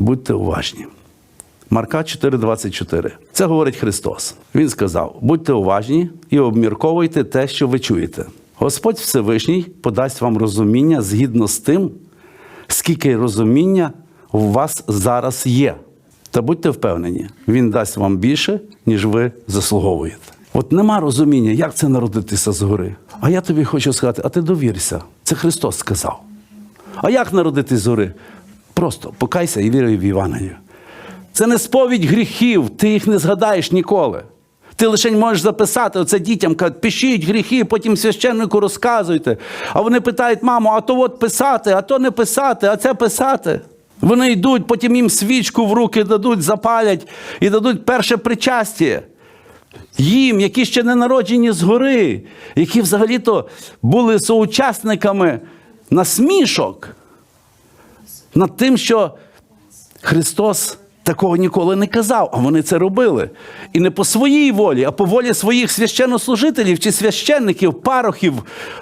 Будьте уважні. Марка 4,24. Це говорить Христос. Він сказав: будьте уважні і обмірковуйте те, що ви чуєте. Господь Всевишній подасть вам розуміння згідно з тим, скільки розуміння у вас зараз є. Та будьте впевнені, Він дасть вам більше, ніж ви заслуговуєте. От нема розуміння, як це народитися згори. А я тобі хочу сказати, а ти довірся. Це Христос сказав. А як народитись згори? Просто покайся і віруй в Євангелію. Це не сповідь гріхів, ти їх не згадаєш ніколи. Ти лише можеш записати оце дітям, кажуть, пишіть гріхи, потім священнику розказуйте. А вони питають, мамо, а то от писати, а то не писати, а це писати. Вони йдуть, потім їм свічку в руки дадуть, запалять і дадуть перше причастя. Їм, які ще не народжені згори, які взагалі-то були соучасниками насмішок над тим, що Христос такого ніколи не казав, а вони це робили. І не по своїй волі, а по волі своїх священнослужителів чи священників, парохів,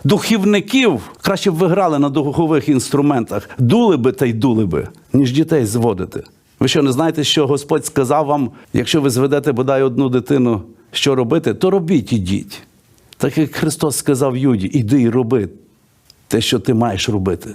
духівників. Краще б ви грали на духових інструментах, дули би та й дули би, ніж дітей зводити. Ви що не знаєте, що Господь сказав вам, якщо ви зведете бодай одну дитину, що робити, то робіть ідіть. Так як Христос сказав Юді, іди і роби те, що ти маєш робити.